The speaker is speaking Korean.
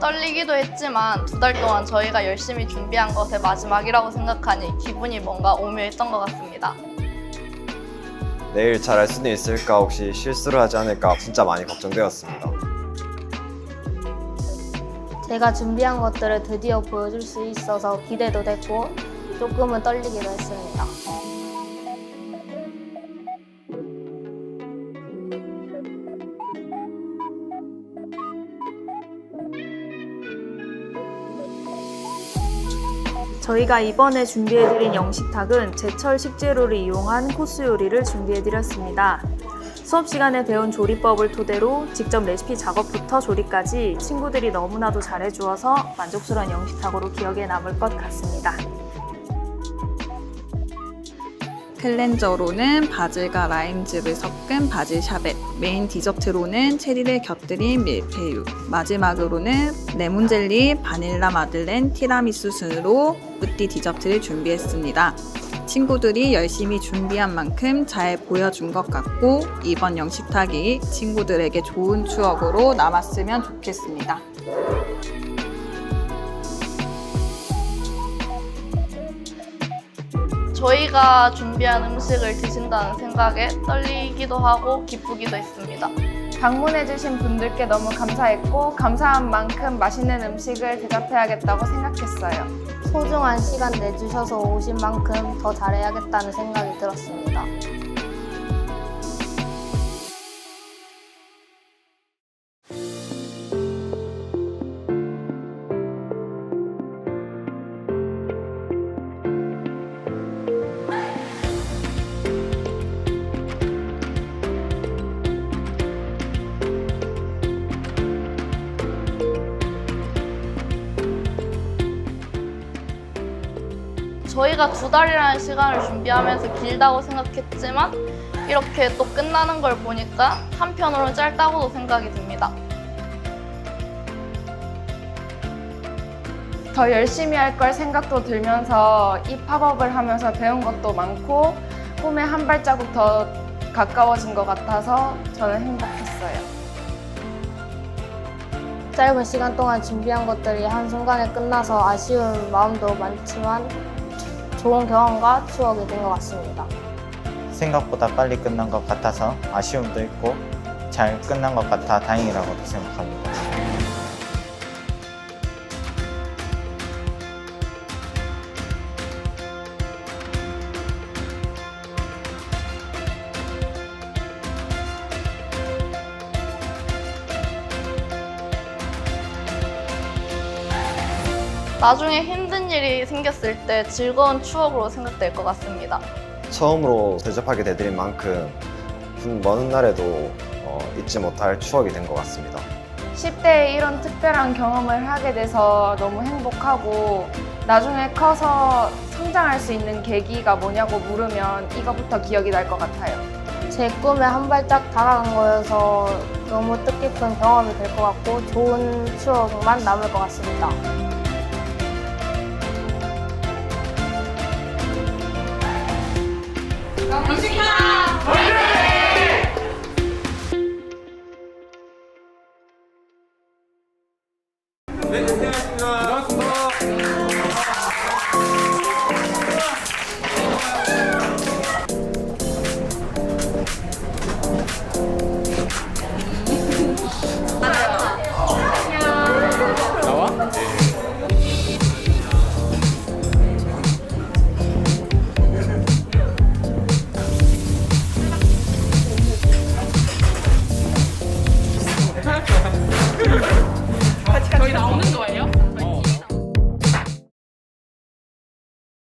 떨리기도 했지만 두 달 동안 저희가 열심히 준비한 것의 마지막이라고 생각하니 기분이 뭔가 오묘했던 것 같습니다. 내일 잘할 수는 있을까 혹시 실수를 하지 않을까 진짜 많이 걱정되었습니다. 제가 준비한 것들을 드디어 보여줄 수 있어서 기대도 됐고 조금은 떨리기도 했습니다. 저희가 이번에 준비해드린 영식탁은 제철 식재료를 이용한 코스 요리를 준비해드렸습니다. 수업 시간에 배운 조리법을 토대로 직접 레시피 작업부터 조리까지 친구들이 너무나도 잘해주어서 만족스러운 영식탁으로 기억에 남을 것 같습니다. 클렌저로는 바질과 라임즙을 섞은 바질 샤벳, 메인 디저트로는 체리를 곁들인 밀푀유, 마지막으로는 레몬 젤리, 바닐라 마들렌, 티라미수 순으로 뿌띠 디저트를 준비했습니다. 친구들이 열심히 준비한 만큼 잘 보여준 것 같고 이번 영식탁이 친구들에게 좋은 추억으로 남았으면 좋겠습니다. 저희가 준비한 음식을 드신다는 생각에 떨리기도 하고 기쁘기도 했습니다. 방문해주신 분들께 너무 감사했고 감사한 만큼 맛있는 음식을 대접해야겠다고 생각했어요. 소중한 시간 내주셔서 오신 만큼 더 잘해야겠다는 생각이 들었습니다. 저희가 두 달이라는 시간을 준비하면서 길다고 생각했지만 이렇게 또 끝나는 걸 보니까 한편으로는 짧다고도 생각이 듭니다. 더 열심히 할 걸 생각도 들면서 이 팝업을 하면서 배운 것도 많고 꿈에 한 발자국 더 가까워진 것 같아서 저는 행복했어요. 짧은 시간 동안 준비한 것들이 한순간에 끝나서 아쉬운 마음도 많지만 좋은 경험과 추억이 된 것 같습니다. 생각보다 빨리 끝난 것 같아서 아쉬움도 있고 잘 끝난 것 같아 다행이라고도 생각합니다. 나중에 힘 든 일이 생겼을 때 즐거운 추억으로 생각될 것 같습니다. 처음으로 대접하게 되드린 만큼 먼 날에도 어, 잊지 못할 추억이 된 것 같습니다. 10대에 이런 특별한 경험을 하게 돼서 너무 행복하고 나중에 커서 성장할 수 있는 계기가 뭐냐고 물으면 이거부터 기억이 날 것 같아요. 제 꿈에 한 발짝 다가간 거여서 너무 뜻깊은 경험이 될 것 같고 좋은 추억만 남을 것 같습니다. 네, 안녕하십니까.